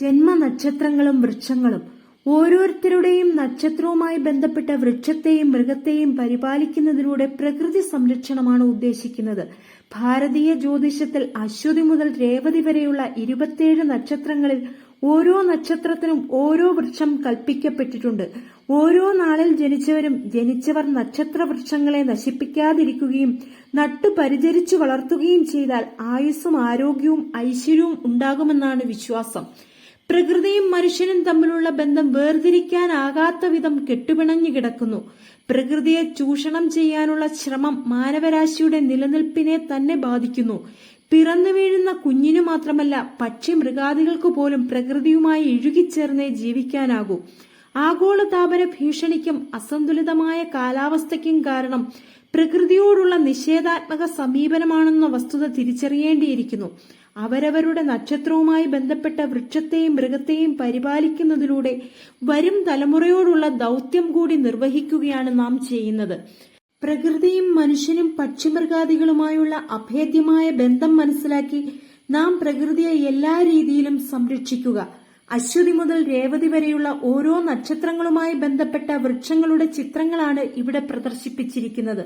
ജന്മനക്ഷത്രങ്ങളും വൃക്ഷങ്ങളും. ഓരോരുത്തരുടെയും നക്ഷത്രവുമായി ബന്ധപ്പെട്ട വൃക്ഷത്തെയും മൃഗത്തെയും പരിപാലിക്കുന്നതിലൂടെ പ്രകൃതി സംരക്ഷണമാണ് ഉദ്ദേശിക്കുന്നത്. ഭാരതീയ ജ്യോതിഷത്തിൽ അശ്വതി മുതൽ രേവതി വരെയുള്ള ഇരുപത്തിയേഴ് നക്ഷത്രങ്ങളിൽ ഓരോ നക്ഷത്രത്തിനും ഓരോ വൃക്ഷം കൽപ്പിക്കപ്പെട്ടിട്ടുണ്ട്. ഓരോ നാളിൽ ജനിച്ചവരും ജനിച്ചവർ നക്ഷത്ര വൃക്ഷങ്ങളെ നശിപ്പിക്കാതിരിക്കുകയും നട്ടു പരിചരിച്ചു വളർത്തുകയും ചെയ്താൽ ആയുസ്സും ആരോഗ്യവും ഐശ്വര്യവും ഉണ്ടാകുമെന്നാണ് വിശ്വാസം. പ്രകൃതിയും മനുഷ്യനും തമ്മിലുള്ള ബന്ധം വേർതിരിക്കാനാകാത്ത വിധം കെട്ടുപിണഞ്ഞു കിടക്കുന്നു. പ്രകൃതിയെ ചൂഷണം ചെയ്യാനുള്ള ശ്രമം മാനവരാശിയുടെ നിലനിൽപ്പിനെ തന്നെ ബാധിക്കുന്നു. പിറന്നു വീഴുന്ന കുഞ്ഞിനു മാത്രമല്ല പക്ഷി മൃഗാദികൾക്ക് പോലും പ്രകൃതിയുമായി ഇഴുകിച്ചേർന്നേ ജീവിക്കാനാകൂ. ആഗോളതാപന ഭീഷണിക്കും അസന്തുലിതമായ കാലാവസ്ഥയ്ക്കും കാരണം പ്രകൃതിയോടുള്ള നിഷേധാത്മക സമീപനമാണെന്ന വസ്തുത തിരിച്ചറിയേണ്ടിയിരിക്കുന്നു. അവരവരുടെ നക്ഷത്രവുമായി ബന്ധപ്പെട്ട വൃക്ഷത്തെയും മൃഗത്തെയും പരിപാലിക്കുന്നതിലൂടെ വരും തലമുറയോടുള്ള ദൗത്യം കൂടി നിർവഹിക്കുകയാണ് നാം ചെയ്യുന്നത്. പ്രകൃതിയും മനുഷ്യനും പക്ഷിമൃഗാദികളുമായുള്ള അഭേദ്യമായ ബന്ധം മനസ്സിലാക്കി നാം പ്രകൃതിയെ എല്ലാ രീതിയിലും സംരക്ഷിക്കുക. അശ്വതി മുതൽ രേവതി വരെയുള്ള ഓരോ നക്ഷത്രങ്ങളുമായി ബന്ധപ്പെട്ട വൃക്ഷങ്ങളുടെ ചിത്രങ്ങളാണ് ഇവിടെ പ്രദർശിപ്പിച്ചിരിക്കുന്നത്.